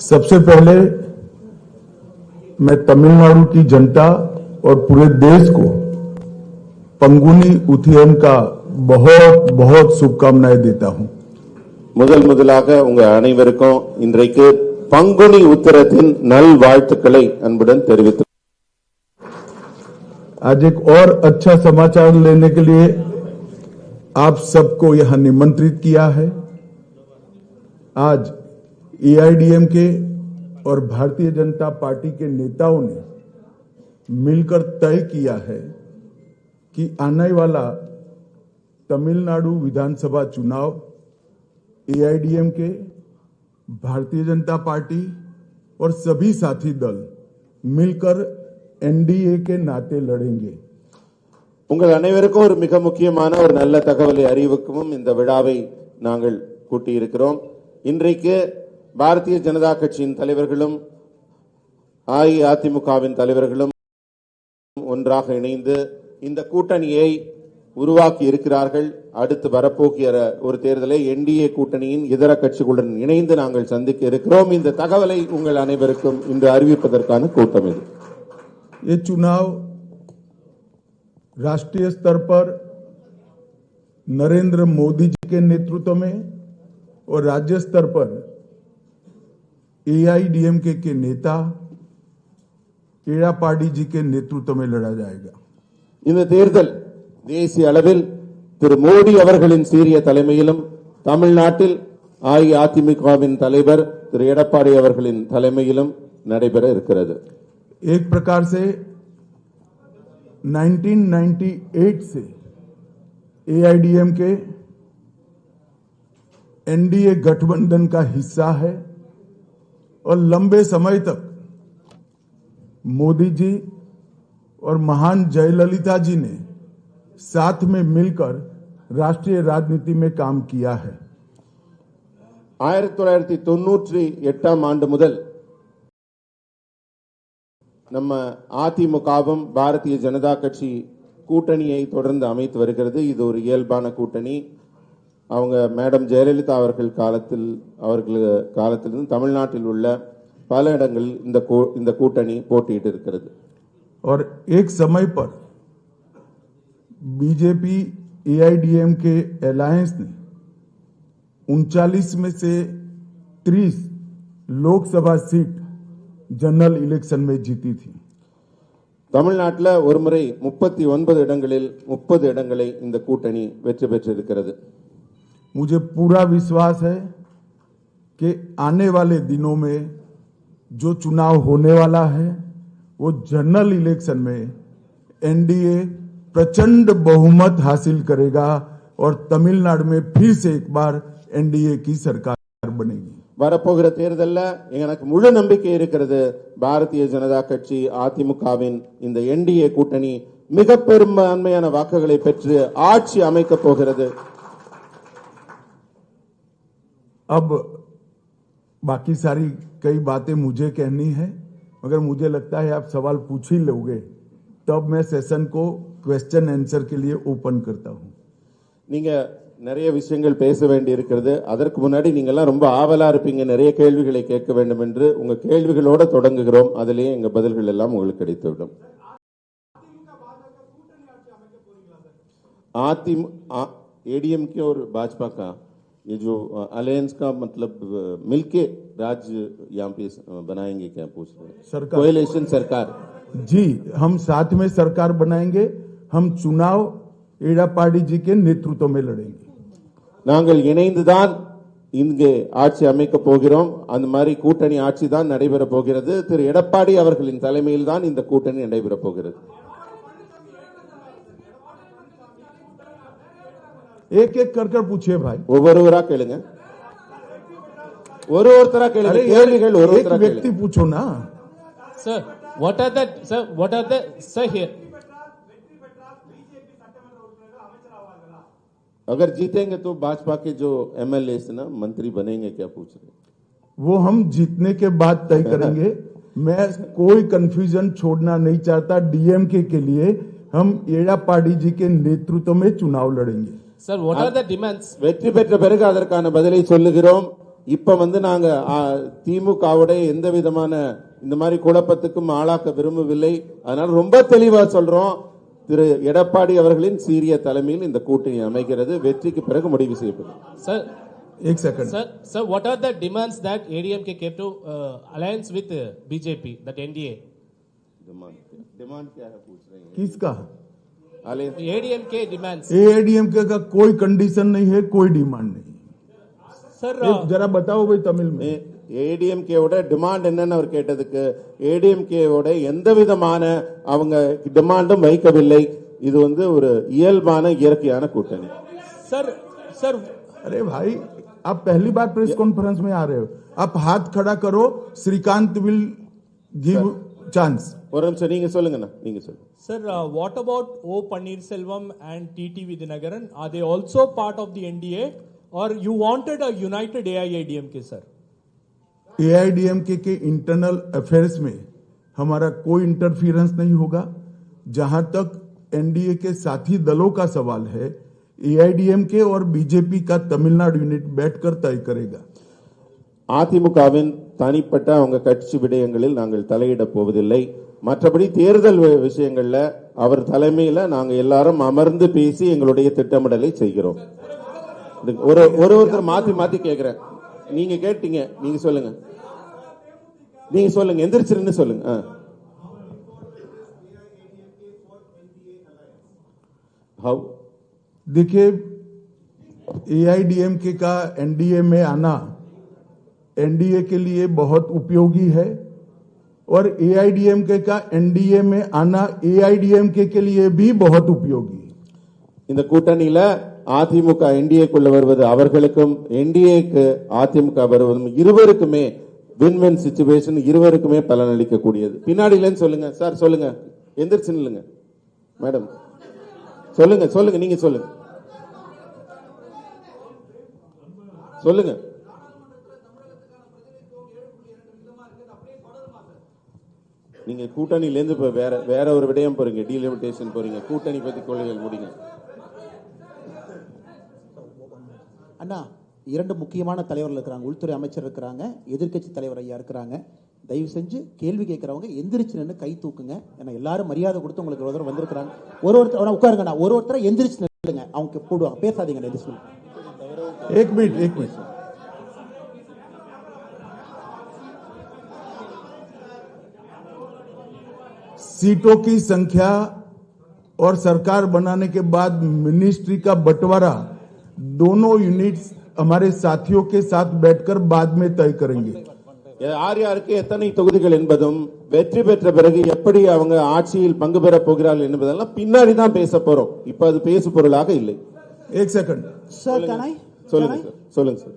सबसे पहले मैं तमिलनाडु की जनता और पूरे देश को पंगुनी उथियम का बहुत बहुत शुभकामनाएं देता हूं முதல் முதலாக உங்க அனைவருக்கும் இன்றைக்கு பங்குனி உத்தரத்தின் நல் வாழ்த்துக்களை அன்புடன் தெரிவித்து आज एक और अच्छा समाचार लेने के लिए आप सबको यहां निमंत्रित किया है आज एआईडीएम के और भारतीय जनता पार्टी के नेताओं ने मिलकर तय किया है कि आने वाला तमिलनाडु विधानसभा चुनाव एआईडीएम के भारतीय जनता पार्टी और सभी साथी दल मिलकर एनडीए के नाते लड़ेंगे உங்கள் அனைவருக்கும் ஒரு மிக முக்கியமான ஒரு நல்ல தகவலை அறிவிக்கவும் இந்த விழாவை நாங்கள் கூட்டியிருக்கிறோம் இன்றைக்கு பாரதிய ஜனதா கட்சியின் தலைவர்களும் அஇஅதிமுகவின் தலைவர்களும் ஒன்றாக இணைந்து இந்த கூட்டணியை உருவாக்கி இருக்கிறார்கள் அடுத்து வரப்போகிற ஒரு தேர்தலை என்டிஏ கூட்டணியின் இதர கட்சிகளுடன் இணைந்து நாங்கள் சந்திக்க இருக்கிறோம் இந்த தகவலை உங்கள் அனைவருக்கும் இன்று அறிவிப்பதற்கான கூட்டம் இது ये चुनाव राष्ट्रीय स्तर पर नरेंद्र मोदी जी के नेतृत्व में और राज्य स्तर पर एआईडीएमके के नेता एड़ापाडी जी के नेतृत्व में लड़ा जाएगा இந்த தேர்தல் தேசிய அளவில் திரு மோடி அவர்களின் சீரிய தலைமையிலும் தமிழ்நாட்டில் அஇஅதிமுகவின் தலைவர் திரு எடப்பாடி அவர்களின் தலைமையிலும் நடைபெற இருக்கிறது एक प्रकार से 1998 से एआईडीएम के एनडीए गठबंधन का हिस्सा है और लंबे समय तक मोदी जी और महान जयललिता जी ने साथ में मिलकर राष्ट्रीय राजनीति में काम किया है ஆயிரத்தி தொள்ளாயிரத்தி தொன்னூற்றி எட்டாம் ஆண்டு முதல் நம்ம அதிமுகவும் பாரதிய ஜனதா கட்சி கூட்டணியை தொடர்ந்து அமைத்து வருகிறது இது ஒரு இயல்பான கூட்டணி அவங்க மேடம் ஜெயலலிதா அவர்கள் காலத்தில் அவர்கள் காலத்திலிருந்து தமிழ்நாட்டில் உள்ள பல இடங்களில் இந்த கூ- இந்த கூட்டணி போட்டியிட்டு இருக்கிறது और एक समय पर बीजेपी एआईडीएम के अलायंस ने उनचालीस में से 30 लोकसभा सीट जनरल इलेक्शन में जीती थी தமிழ்நாட்டில் ஒருமுறை முப்பத்தி ஒன்பது இடங்களில் முப்பது இடங்களை இந்த கூட்டணி வெற்றி பெற்றிருக்கிறது मुझे पूरा विश्वास है कि आने वाले दिनों में जो चुनाव होने वाला है वो जनरल इलेक्शन में एनडीए प्रचंड बहुमत हासिल करेगा और तमिलनाडु में फिर से एक बार एनडीए की सरकार बनेगी வரப்போகிற தேர்தல்ல எனக்கு முழு நம்பிக்கை இருக்கிறது பாரதிய ஜனதா கட்சி அதிமுகவின் இந்த என்டிஏ கூட்டணி மிக பெரும்பான்மையான வாக்குகளை பெற்று ஆட்சி அமைக்கப் போகிறது अब बाकी सारी कई बातें मुझे कहनी है मगर मुझे लगता है आप सवाल पूछ ही लोगे तब मैं सेशन को क्वेश्चन आंसर के लिए ओपन करता हूं நீங்க நிறைய விஷயங்கள் பேச வேண்டி இருக்கிறது அதற்கு முன்னாடி நீங்க எல்லாம் ரொம்ப ஆவலா இருப்பீங்க நிறைய கேள்விகளை கேட்க வேண்டும் என்று உங்க கேள்விகளோட தொடங்குகிறோம் அதிலேயே எங்க பதில்கள் எல்லாம் உங்களுக்கு கிடைத்துவிடும் आतिम एडीएम के और भाजपा का ये जो अलायंस का मतलब अ, मिलके राज्य यहाँ पे अ, बनाएंगे क्या पूछ रहे हैं सरकार कोएलेशन सरकार जी हम साथ में सरकार बनाएंगे हम चुनाव एड़ापाड़ी जी के नेतृत्व में लड़ेंगे நாங்கள் இணைந்துதான் இங்கே ஆட்சி அமைக்க போகிறோம் அந்த மாதிரி கூட்டணி ஆட்சி தான் நடைபெற போகிறது திரு எடப்பாடி அவர்களின் தலைமையில் தான் இந்த கூட்டணி நடைபெற போகிறது एक एक कर कर पूछिए भाई ஒவ்வொருவரா கேளுங்க ஒரு ஒருத்தரா கேளுங்க अरे यार, கேள்விகள் ஒரு एक ஒருத்தரா व्यक्ति கேளுங்க पूछो ना Sir, what are the sir? What are the sir here? अगर जीतेंगे तो भाजपा के जो एमएलए ना मंत्री बनेंगे क्या पूछ रहे हैं? वो हम जीतने के बाद तय करेंगे मैं कोई कंफ्यूजन छोड़ना नहीं चाहता डीएमके के लिए हम एड़ापाड़ी जी के नेतृत्व में चुनाव लड़ेंगे Sir, what are the demands? வெற்றி பெற்ற பிறகு அதற்கான பதிலை சொல்லுகிறோம் இப்ப வந்து நாங்க ஆ, திமுகவுடைய எந்த விதமான இந்த மாதிரி குழப்பத்துக்கும் ஆளாக்க விரும்பவில்லை அதனால ரொம்ப தெளிவா சொல்றோம் திரு எடப்பாடி அவர்களின் சீரிய தலைமையில் இந்த கூட்டணி அமைகிறது வெற்றிக்கு பிறகு முடிவு செய்யப்படும் Sir, एक second sir, sir, what are the demands that ADMK came to uh, alliance with uh, BJP, that NDA? Demand demand क्या है पूछ रहे हैं किसका Alliance- ADMK demands. एआईडीएमके का कोई कंडीशन नहीं है कोई डिमांड नहीं Sir, एक जरा बताओ भाई तमिल में ஏடிஎம்கேவோட டிமாண்ட் என்னன்னு அவர் கேட்டதுக்கு ஏடிஎம்கேவோட எந்த விதமான அவங்க டிமாண்டும் வைக்கவில்லை இது வந்து ஒரு இயல்பான இயற்கையான கூட்டணி sir, sir, अरे भाई आप पहली बार प्रेस कॉन्फ्रेंस में आ रहे हो आप हाथ खड़ा करो श्रीकांत विल गिव चांस ஒரு நிமிஷம் நீங்க சொல்லுங்கண்ணா நீங்க சொல்லுங்க Sir, uh, what about O Pannirselvam and TT Vidyanagaran? Are they also part of the NDA or you wanted a united AIADMK, sir? AIADMK के इंटरनल अफेयर्स में हमारा कोई इंटरफियरेंस नहीं होगा जहां तक एनडीए के साथी दलों का सवाल है एआईडीएमके और बीजेपी का तमिलनाडु यूनिट बैठकर तय करेगा அதிமுகவின் தனிப்பட்ட அவங்க கட்சி விடயங்களில் நாங்கள் தலையிட போவதில்லை மற்றபடி தேர்தல் வி- விஷயங்கள்ல அவர் தலைமையில நாங்க எல்லாரும் அமர்ந்து பேசி எங்களுடைய திட்டமிடலை செய்கிறோம் இது ஒரு ஒரு ஒருத்தர் மாத்தி மாத்தி கேக்குறேன் நீங்க கேட்டீங்க நீங்க சொல்லுங்க நீங்க சொல்லுங்க எந்திரிச்சிருன்னு சொல்லுங்க ஆ. How? देखिए एआईडीएमके का एनडीए में आना एनडीए के लिए बहुत उपयोगी है और एआईडीएमके का एनडीए में आना एआईडीएमके के लिए भी बहुत उपयोगी है இந்த கூட்டணியில அதிமுக என்டிஏக்குள்ள வருவது அவர்களுக்கும் என்டிஏக்கு அதிமுக வருவதும் இருவருக்குமே வின் வின் சுச்சுவேஷன் இருவருக்குமே பலனளிக்கக்கூடியது பின்னாடியிலன்னு சொல்லுங்க சார் சொல்லுங்க எந்திரிச்சு நில்லுங்க மேடம் சொல்லுங்க சொல்லுங்க நீங்க சொல்லுங்க சொல்லுங்க நீங்க கூட்டணியில இருந்து இப்ப வேற வேற ஒரு விடயம் போறீங்க டீலிமிட்டேஷன் போறீங்க கூட்டணி பத்தி கொள்கைகள் முடிங்க அண்ணா இரண்டு முக்கியமான தலைவர்கள் இருக்கிறாங்க உள்துறை அமைச்சர் இருக்கிறாங்க எதிர்க்கட்சி தலைவர் ஐயா இருக்கிறாங்க தயவு செஞ்சு கேள்வி கேட்கறவங்க எந்திரிச்சு நின்று கை தூக்குங்க ஏன்னா எல்லாரும் மரியாதை கொடுத்து உங்களுக்கு ஒரு தடவை வந்திருக்கிறாங்க ஒரு ஒருத்தர் உட்காருங்கண்ணா ஒரு ஒருத்தரை எந்திரிச்சு நில்லுங்க அவங்க போடுவாங்க பேசாதீங்க எந்திரிச்சு एक मिनट एक मिनट सीटों की संख्या और सरकार बनाने के बाद मिनिस्ट्री का बंटवारा दोनों यूनिट्स हमारे साथियों के साथ बैठकर बाद में तय करेंगे யார் யாருக்கு எத்தனை தொகுதிகள் என்பதும் வெற்றி பெற்ற பிறகு எப்படி அவங்க ஆட்சியில் பங்கு பெற போகிறார்கள் என்பதெல்லாம் பின்னாடி தான் பேச போறோம் இப்ப அது பேசு பொருளாக இல்லை एक सेकंड சார் கனாய் சொல்லுங்க சார் சொல்லுங்க சார்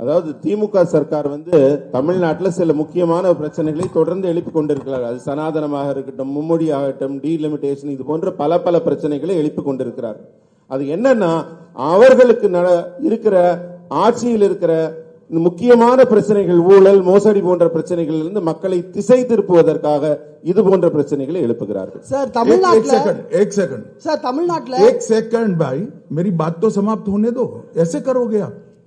அதாவது திமுக சர்க்கார் வந்து தமிழ்நாட்டில் சில முக்கியமான பிரச்சனைகளை தொடர்ந்து எழுப்பிக் கொண்டிருக்கிறார் அது சனாதனமாக இருக்கட்டும் மும்மொழி ஆகட்டும் டீலிமிட்டேஷன் இது போன்ற பல பல பிரச்சனைகளை எழுப்பிக் கொண்டிருக்கிறார் அது என்னன்னா அவர்களுக்கு நட- இருக்கிற ஆட்சியில் இருக்கிற இந்த முக்கியமான பிரச்சனைகள் ஊழல் மோசடி போன்ற பிரச்சனைகளில் இருந்து மக்களை திசை திருப்புவதற்காக இது போன்ற பிரச்சனைகளை எழுப்புகிறார்கள் சார் एक, एक தமிழ்நாட்டுல सेकंड एक सेकंड சார் தமிழ்நாட்டுல एक सेकंड भाई मेरी बात तो समाप्त होने दो ऐसे करोगे आप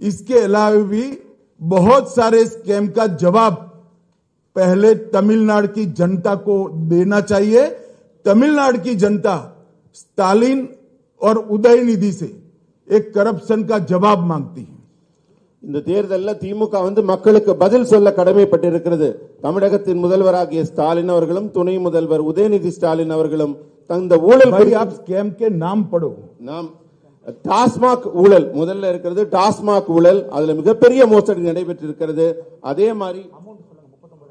इसके अलावा भी बहुत सारे स्कैम का जवाब पहले तमिलनाडु की जनता को देना चाहिए तमिलनाडु की जनता स्टालिन और उदयनिधि से एक करप्शन का जवाब मांगती है இந்த தேர்தல்ல திமுக வந்து மக்களுக்கு பதில் சொல்ல கடமைப்பட்டிருக்கிறது தமிழகத்தின் முதல்வராகிய ஸ்டாலின் அவர்களும் துணை முதல்வர் உதயநிதி ஸ்டாலின் அவர்களும் தந்த ஊழல் भाई குறித்து आप स्कैम के नाम पढ़ो நாம் டாஸ்மாக் ஊழல். முதல்ல இருக்கிறது டாஸ்மாக் ஊழல். அதுல மிகப்பெரிய மோசடி நடைபெற்றிருக்கிறது. அதே மாதிரி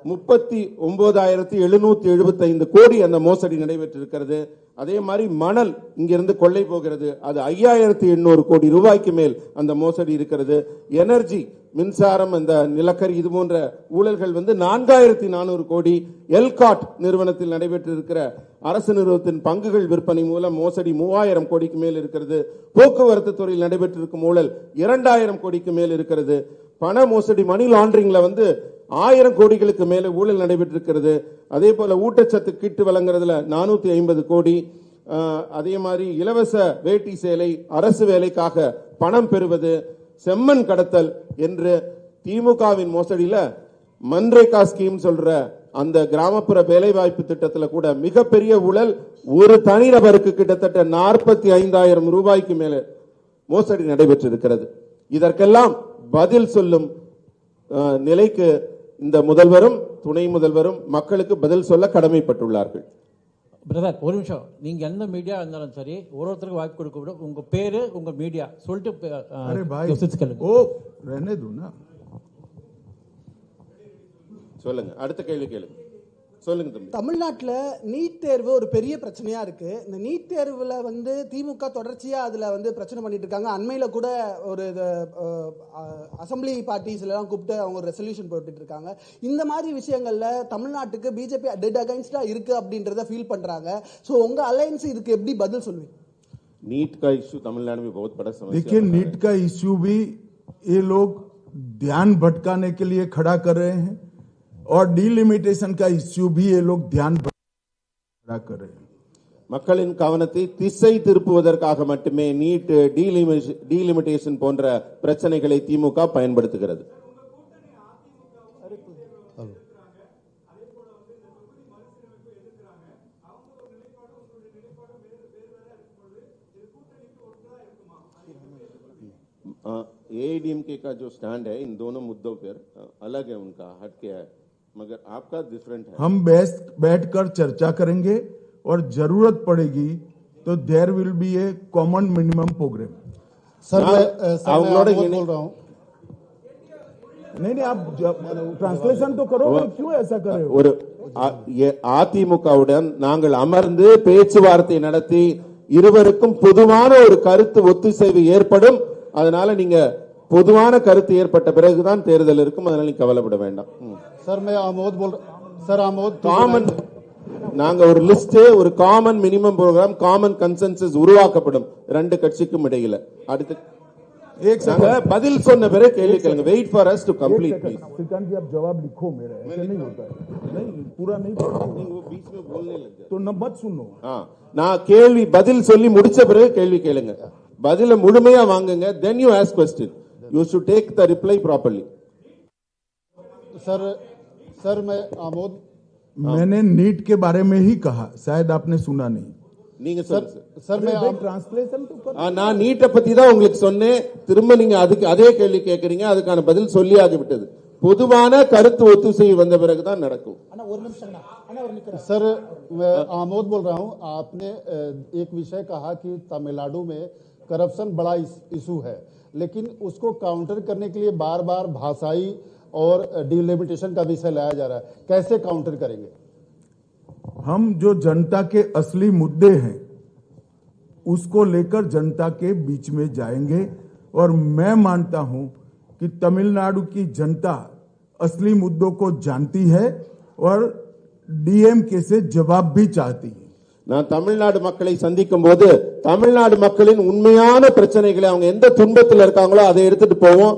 முப்பத்தி ஒன்பதாயிரத்தி எழுநூத்தி எழுபத்தி ஐந்து கோடி அந்த மோசடி நடைபெற்றிருக்கிறது. அதே மாதிரி மணல் இங்கிருந்து கொள்ளை போகிறது. அது ஐயாயிரத்தி எண்ணூறு கோடி ரூபாய்க்கு மேல் அந்த மோசடி இருக்கிறது. எனர்ஜி மின்சாரம் அந்த நிலக்கரி இது போன்ற ஊழல்கள் வந்து நான்காயிரத்தி நானூறு கோடி எல்காட் நிறுவனத்தில் நடைபெற்றிருக்கிற அரசு நிறுவனத்தின் பங்குகள் விற்பனை மூலம் மோசடி மூவாயிரம் கோடிக்கு மேல் இருக்கிறது. போக்குவரத்து துறையில் நடைபெற்றிருக்கும் ஊழல் இரண்டாயிரம் கோடிக்கு மேல் இருக்கிறது. பண மோசடி மணி லாண்டரிங்ல வந்து ஆயிரம் கோடிகளுக்கு மேல ஊழல் நடைபெற்றிருக்கிறது. அதே போல ஊட்டச்சத்து கிட்டு வழங்குறதுல நானூத்தி ஐம்பது கோடி. அதே மாதிரி இலவச வேட்டி சேலை அரசு வேலைக்காக பணம் பெறுவது செம்மண் கடத்தல் என்று திமுகவின் மோசடியில மன்ரேகா ஸ்கீம் சொல்ற அந்த கிராமப்புற வேலைவாய்ப்பு திட்டத்தில் கூட மிகப்பெரிய ஊழல் ஒரு தனிநபருக்கு கிட்டத்தட்ட நாற்பத்தி ஐந்தாயிரம் ரூபாய்க்கு மேல மோசடி நடைபெற்றிருக்கிறது. இதற்கெல்லாம் பதில் சொல்லும் நிலைக்கு இந்த முதல்வரும் துணை முதல்வரும் மக்களுக்கு பதில் சொல்ல கடமைப்பட்டுள்ளார்கள். பிரதர் ஒரு நிமிஷம். நீங்கள் எந்த மீடியா இருந்தாலும் சரி ஒரு ஒருத்தருக்கு வாய்ப்பு கொடுக்க விட உங்கள் பேர் உங்கள் மீடியா சொல்லிட்டு ஓ என்னது சொல்லுங்க. அடுத்த கேள்வி கேளுங்க. சொல்லுங்க தம்பி தமிழ்நாட்டில் நீட் தேர்வு ஒரு பெரிய பிரச்சனையா இருக்கு இந்த நீட் தேர்வுல வந்து திமுக தொடர்ச்சியா அதுல வந்து பிரச்சனை பண்ணிட்டு இருக்காங்க அண்மையில கூட ஒரு அசம்பிளி பார்ட்டிஸ் எல்லாம் கூப்பிட்டு அவங்க ஒரு ரெசல்யூஷன் போட்டுட்டு இருக்காங்க இந்த மாதிரி விஷயங்கள்ல தமிழ்நாட்டுக்கு பிஜேபி டெட் அகைன்ஸ்டா இருக்கு அப்படின்றத ஃபீல் பண்றாங்க ஸோ உங்க அலையன்ஸ் இதுக்கு எப்படி பதில் சொல்வீங்க नीट का इश्यू तमिलनाडु में बहुत बड़ा समस्या देखिए बना है। नीट का इश्यू भी ये लोग ध्यान भटकाने के लिए खड़ा कर रहे हैं और डीलिमिटेशन का इश्यू भी ये लोग ध्यान भटकाने के लिए खड़ा कर रहे हैं மக்களின் கவனத்தை திசை திருப்புவதற்காக மட்டுமே நீட் டீலிமிட்டேஷன் போன்ற பிரச்சனைகளை திமுக பயன்படுத்துகிறது एआईडीएमके का जो स्टैंड है इन दोनों मुद्दों पर अ, अलग है उनका हटके है मगर आपका डिफरेंट है हम बैठ बैठकर चर्चा करेंगे और जरूरत पड़ेगी तो there will be a common minimum programme sir ना- मैं अ, सर मैं अवगुण आमोद ये नहीं- बोल रहा हूँ नहीं नहीं आप ट्रांसलेशन तो करो क्यों ऐसा कर रहे हो ஒரு அ- எ- அதிமுகவுடன் நாங்கள் அமர்ந்து பேச்சுவார்த்தை நடத்தி இருவருக்கும் பொதுவான ஒரு கருத்து ஒத்துசைவு ஏற்படும் அதனால நீங்க பொதுவான கருத்து ஏற்பட்ட பிறகுதான் தேர்தல் இருக்கும் அதனால நீங்க கவலைப்பட வேண்டாம் ம். सर मैं आमोद बोल सर आमोद காமன் நாங்க ஒரு லிஸ்ட் ஒரு common minimum programme common consensus உருவாக்கப்படும் ரெண்டு கட்சிக்கும் இடையில அடுத்து एक நாங்க सेकंड பதில் சொன்ன பிறகு கேள்வி கேளுங்க வெயிட் ஃபார் அஸ் டு एक கம்ப்ளீட் सेकंड श्रीकांत जी आप जवाब लिखो मेरा ऐसे नहीं होता है नहीं पूरा नहीं पढ़ो। बीच में बोलने लग गए तो न मत सुनो ஆ, நான் கேள்வி பதில் சொல்லி முடிச்ச பிறகு கேள்வி கேளுங்க பதில முழுமையா வாங்குங்க then you ask question you should take the reply properly sir sir मैं आमोद मैंने नीट के बारे में ही कहा शायद आपने सुना नहीं நீங்க சொல்லுங்க சார் सर मैं आप- ट्रांसलेशन तो कर ஆ, நான் நீட்டை பத்தி தான் உங்களுக்கு சொன்னேன் திரும்ப நீங்க அதுக்கு அதே கேள்வி கேட்கறீங்க அதுக்கான பதில் சொல்லி ஆகிவிட்டது பொதுவான கருத்து ஒத்துசை வந்த பிறகுதான் நடக்கும் அண்ணா ஒரு நிமிஷம் அண்ணா அண்ணா ஒரு நிமிஷம் सर मैं आमोद बोल रहा हूं आपने अ, एक विषय कहा कि तमिलनाडु में करप्शन बड़ा इशू है लेकिन उसको काउंटर करने के लिए बार बार भाषाई और डिलिमिटेशन का विषय लाया जा रहा है कैसे काउंटर करेंगे हम जो जनता के असली मुद्दे हैं उसको लेकर जनता के बीच में जाएंगे और मैं मानता हूं कि तमिलनाडु की जनता असली मुद्दों को जानती है और डीएमके से जवाब भी चाहती है நான் தமிழ்நாடு மக்களை சந்திக்கும் போது தமிழ்நாடு மக்களின் உண்மையான பிரச்சனைகளை அவங்க எந்த துன்பத்தில் இருக்காங்களோ அதை எடுத்துட்டு போவோம்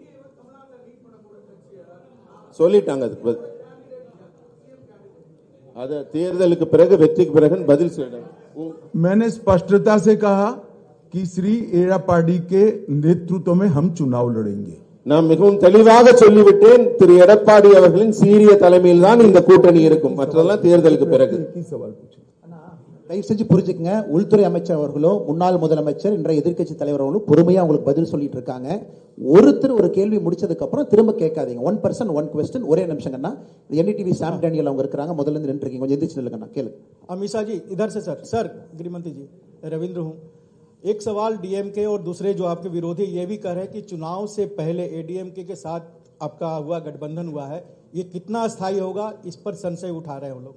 சொல்லிட்டாங்க அதுக்கு பதில் அத தேர்தலுக்கு பிறகு வெற்றிக்கு பிறகு பதில் சொல்லுங்க உ- मैंने स्पष्टता से कहा कि श्री एड़ापाडी के नेतृत्व में हम चुनाव लड़ेंगे நான் மிகவும் தெளிவாக சொல்லிவிட்டேன் திரு எடப்பாடி அவர்களின் சீரிய தலைமையில் தான் இந்த கூட்டணி இருக்கும் மற்றதெல்லாம் தேர்தலுக்கு பிறகு एक ही सवाल पूछे தயவு செஞ்சு புரிஞ்சுக்கங்க உள்துறை அமைச்சர் அவர்களோ முன்னாள் முதலமைச்சர் இன்றைய எதிர்க்கட்சி தலைவர் அவர்களும் பொறுமையா உங்களுக்கு பதில் சொல்லிட்டு இருக்காங்க ஒருத்தர் ஒரு கேள்வி முடிச்சதுக்கு அப்புறம் திரும்ப கேட்காதீங்க ஒன் பர்சன் ஒன் கொஸ்டின் ஒரே நிமிஷங்கண்ணா என்டிடிவி சாம் டேனியல் அவங்க இருக்கிறாங்க முதல்ல இருந்து நின்று இருக்கீங்க கொஞ்சம் எந்திரிச்சு நில்லுங்கண்ணா கேளு अमीषा जी इधर से सर सर गृहमंत्री जी रविंद्र हूँ एक सवाल डीएमके और दूसरे जो आपके विरोधी ये भी कह रहे हैं कि चुनाव से पहले एडीएमके के साथ आपका हुआ गठबंधन हुआ है ये कितना अस्थायी होगा इस पर संशय उठा रहे हैं हम लोग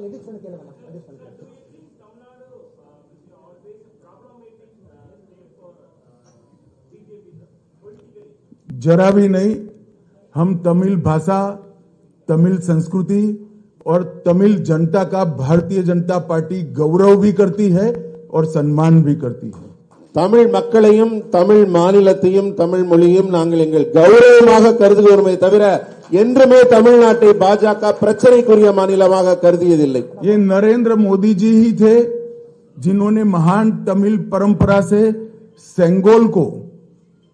जरा भी नहीं हम तमिल भाषा तमिल संस्कृति और तमिल जनता का भारतीय जनता पार्टी गौरव भी करती है और सम्मान भी करती है தமிழ் மக்களையும் தமிழ் மாநிலத்தையும் தமிழ் மொழியும் நாங்கள் எங்கள் கௌரவமாக கருதுகிறோமே தவிர என்றுமே தமிழ்நாட்டை பாஜக பிரச்சனைக்குரிய மாநிலமாக கருதியதில்லை ये नरेंद्र मोदी जी ही थे जिन्होंने महान तमिल परंपरा से सेंगोल को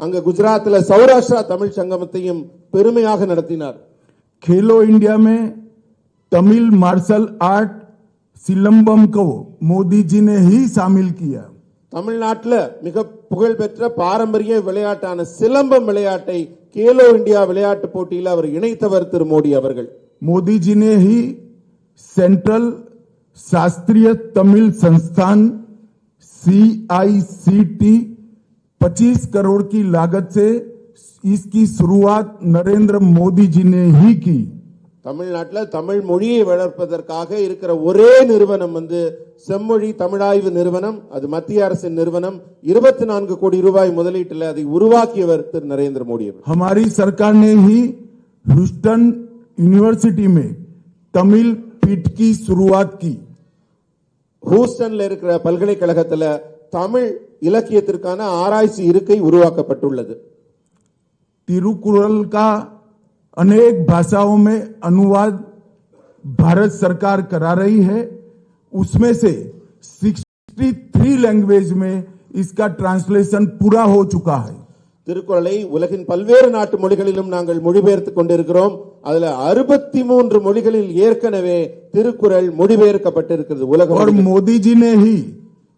அங்க குஜராத்தில் சௌராஷ்டிரா தமிழ் சங்கமத்தையும் பெருமையாக நடத்தினார் खेलो इंडिया में तमिल मार्शल आर्ट सिलंबम को मोदी जी ने ही शामिल किया தமிழ்நாட்டில் மிக புகழ்பெற்ற பாரம்பரிய விளையாட்டான சிலம்பம் விளையாட்டை கேலோ இந்தியா விளையாட்டு போட்டியில் அவர் இணைத்தவர் திரு மோடி அவர்கள் मोदी जी ने ही सेंट्रल शास्त्रीय तमिल संस्थान सीआईसीटी 25 करोड़ की लागत से इसकी शुरुआत नरेंद्र मोदी जी ने ही की தமிழ்நாட்டில் தமிழ் மொழியை வளர்ப்பதற்காக இருக்கிற ஒரே நிறுவனம் வந்து செம்மொழி தமிழாய்வு நிறுவனம் அது மத்திய அரசின் நிறுவனம் இருபத்தி நான்கு கோடி ரூபாய் முதலீட்டில் அதை உருவாக்கியவர் திரு நரேந்திர மோடி அவர் हमारी सरकार ने ही ह्यूस्टन यूनिवर्सिटी में तमिल पीठ की शुरुआत की ஹூஸ்டன்ல இருக்கிற பல்கலைக்கழகத்துல தமிழ் இலக்கியத்திற்கான ஆராய்ச்சி இருக்கை உருவாக்கப்பட்டுள்ளது तिरुकुरल का अनेक भाषाओं में अनुवाद भारत सरकार करा रही है उसमें से 63 लैंग्वेज में इसका ट्रांसलेशन पूरा हो चुका है திருக்குறளை உலகின் பல்வேறு நாட்டு மொழிகளிலும் நாங்கள் மொழிபெயர்த்துக் கொண்டிருக்கிறோம் அதுல அறுபத்தி மூன்று மொழிகளில் ஏற்கனவே திருக்குறள் மொழிபெயர்க்கப்பட்டிருக்கிறது உலக और மொழிகளில்.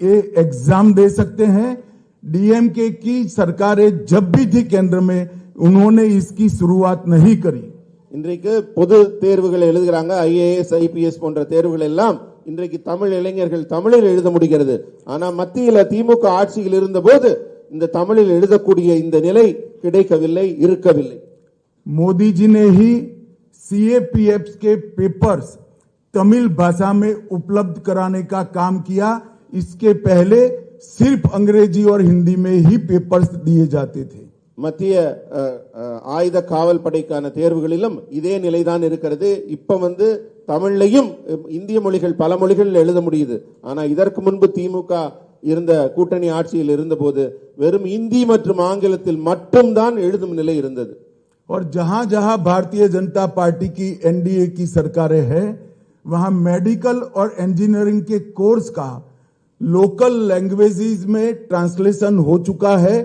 ये एग्जाम दे सकते हैं डीएमके की सरकारें जब भी थी केंद्र में उन्होंने इसकी शुरुआत नहीं करी இன்றைக்கு பொது தேர்வுகள் எழுதுகிறாங்க ஐஏஎஸ் ஐபிஎஸ் போன்ற தேர்வுகள் எல்லாம் இன்றைக்கு தமிழ் இளைஞர்கள் தமிழில் எழுத முடிகிறது ஆனா மத்தியில திமுக ஆட்சியில் இருந்தபோது இந்த தமிழில் எழுதக்கூடிய இந்த நிலை கிடைக்கவில்லை இருக்கவில்லை मोदी जी ने ही सीएपीएफ के पेपर्स तमिल भाषा में उपलब्ध कराने का काम किया इसके पहले सिर्फ अंग्रेजी और हिंदी में ही पेपर्स दिए जाते थे மத்திய அஹ், அஹ், ஆயுத காவல் படைக்கான தேர்வுகளிலும் இதே நிலைதான் இருக்கிறது இப்ப வந்து தமிழ்லையும் அஹ், இந்திய மொழிகள் பல மொழிகளில் எழுத முடியுது ஆனா இதற்கு முன்பு திமுக இருந்த கூட்டணி ஆட்சியில் இருந்தபோது வெறும் இந்தி மற்றும் ஆங்கிலத்தில் மட்டும்தான் எழுதும் நிலை இருந்தது और जहां जहां भारतीय जनता पार्टी की एनडीए की सरकारें हैं वहां मेडिकल और इंजीनियरिंग के कोर्स का लोकल लैंग्वेजेस में ट्रांसलेशन हो चुका है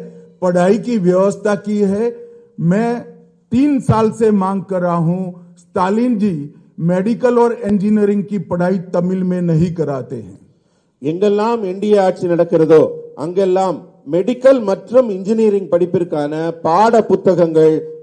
पढ़ाई की व्यवस्था की है मैं तीन साल से मांग कर रहा हूं स्टालिन जी मेडिकल और इंजीनियरिंग की पढ़ाई तमिल में नहीं कराते हैं எங்கெல்லாம் என்டிஏ ஆட்சி நடக்கிறதோ அங்கெல்லாம் மெடிக்கல் மற்றும் இன்ஜினியரிங் படிப்பிற்கான பாட புத்தகங்கள்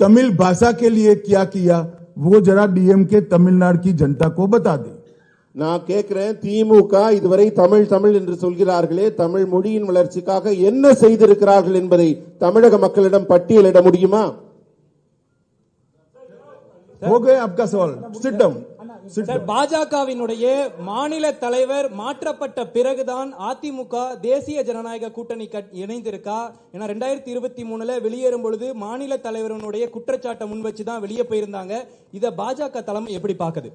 तमिल भाषा के लिए क्या किया वो जरा डीएमके तमिलनाडु की जनता को बता दे நான் கேட்கிறேன் திமுக இதுவரை தமிழ் தமிழ் என்று சொல்கிறார்களே தமிழ் மொழியின் வளர்ச்சிக்காக என்ன செய்திருக்கிறார்கள் என்பதை தமிழக மக்களிடம் பட்டியலிட முடியுமா हो गए आपका सवाल सिट डाउन सिट சார் பாஜகவினுடைய மாநில தலைவர் மாற்றப்பட்ட பிறகுதான் அதிமுக தேசிய ஜனநாயக கூட்டணி கட்- இணைந்திருக்கா ஏன்னா ரெண்டாயிரத்தி இருபத்தி மூணுல வெளியேறும் பொழுது மாநில தலைவரனுடைய குற்றச்சாட்டை முன் வச்சு தான் வெளியே போயிருந்தாங்க இத பாஜக தலைமை எப்படி பாக்குது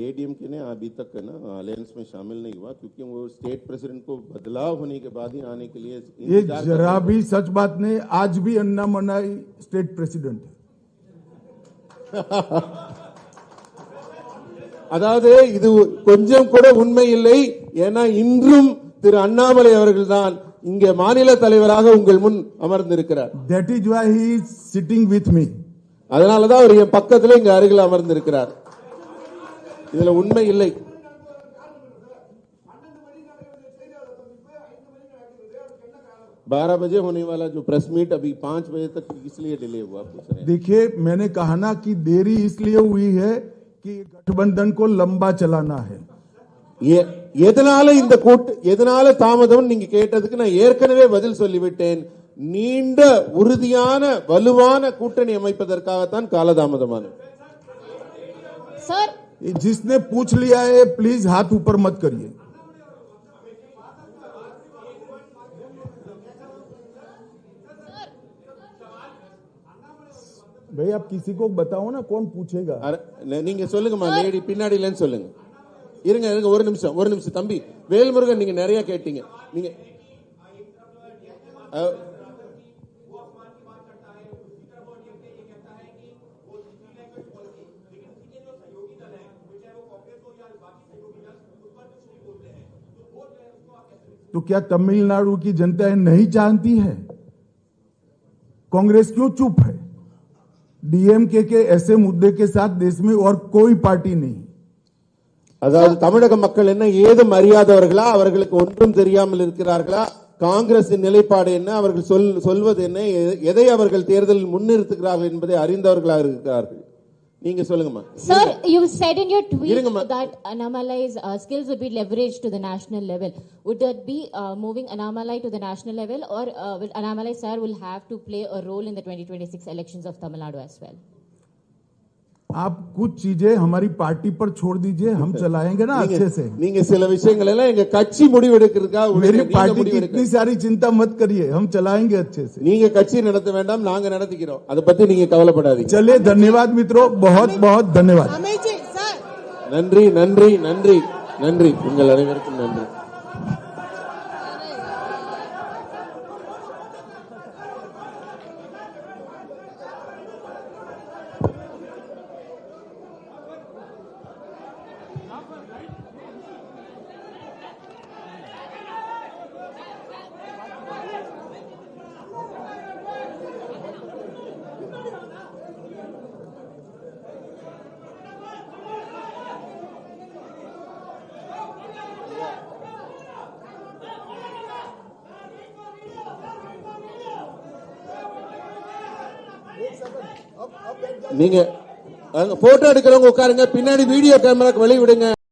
एडीएमके ने अभी तक है ना अलायंस में शामिल नहीं हुआ क्योंकि वो स्टेट प्रेसिडेंट को बदलाव होने के बाद ही आने के लिए ये इंतजार कर जरा रहे हैं। भी सच बात नहीं आज भी अन्ना मनाई स्टेट प्रेसिडेंट है அதாவது இது கொஞ்சம் கூட உண்மை இல்லை ஏன்னா இன்றும் திரு அண்ணாமலை அவர்கள்தான் இங்கே மாநில தலைவராக உங்கள் முன் அமர்ந்திருக்கிறார் that is why he is sitting with me அதனாலதான் அவர் என் பக்கத்துல இங்க அருகில் அமர்ந்திருக்கிறார் இதுல உண்மை இல்லை बारह बजे होने वाला जो प्रेस मीट अभी पांच बजे तक इसलिए डिले हुआ पूछ रहे हैं देखिए मैंने कहा ना कि देरी इसलिए हुई है कि गठबंधन को लंबा चलाना है எ- எதனால இந்த கூட்டு எதனால தாமதம் நீங்க கேட்டதுக்கு நான் ஏற்கனவே பதில் சொல்லிவிட்டேன் நீண்ட உறுதியான வலுவான கூட்டணி அமைப்பதற்காகத்தான் காலதாமதமானது सर जिसने पूछ लिया है प्लीज हाथ ऊपर मत करिए भाई आप किसी को बताओ ना कौन पूछेगा அர- ந- நீங்க சொல்லுங்கம்மா லேடி பின்னாடிலன்னு சொல்லுங்க இருங்க இருங்க ஒரு நிமிஷம் ஒரு நிமிஷம் தம்பி வேல்முருகன் நீங்க நிறைய கேட்டீங்க நீங்க அஹ், तो क्या तमिलनाडु की जनता नहीं जानती है कांग्रेस क्यों चुप है डीएमके के ऐसे मुद्दे के साथ देश में और कोई पार्टी नहीं அதாவது தமிழக மக்கள் என்ன ஏதும் அறியாதவர்களா அவர்களுக்கு ஒன்றும் தெரியாமல் இருக்கிறார்களா காங்கிரசின் நிலைப்பாடு என்ன அவர்கள் சொல் சொல்வது என்ன எ- எதை அவர்கள் தேர்தலில் முன்னிறுத்துகிறார்கள் என்பதை அறிந்தவர்களாக இருக்கிறார்கள் நீங்க சொல்லுங்கம்மா Sir, you said in your tweet இருங்கம்மா. that Annamalai's uh, skills would be leveraged to the national level. Would that be uh, moving Annamalai to the national level, or uh, will Annamalai sir will have to play a role in the 2026 elections of Tamil Nadu as well? आप कुछ चीजें हमारी party पर छोड़ दीजिए हम चलाएंगे ना நீங்க- अच्छे से நீங்க சில விஷயங்கள் எல்லாம் எங்க கட்சி முடிவெடுக்கிறதுக்காக मेरी விடுங்க. நீங்க पार्टी की முடிவெடுக்க इतनी सारी चिंता मत करिए हम चलाएंगे अच्छे से நீங்க கட்சி நடத்த வேண்டாம் நாங்க நடத்திக்கிறோம் அதை பத்தி நீங்க கவலைப்படாதீங்க चलिए धन्यवाद मित्रों बहुत बहुत धन्यवाद நன்றி நன்றி நன்றி நன்றி உங்கள் அனைவருக்கும் நன்றி நீங்க போட்டோ எடுக்கிறவங்க உட்காருங்க பின்னாடி வீடியோ கேமராக்கு வெளியே விடுங்க.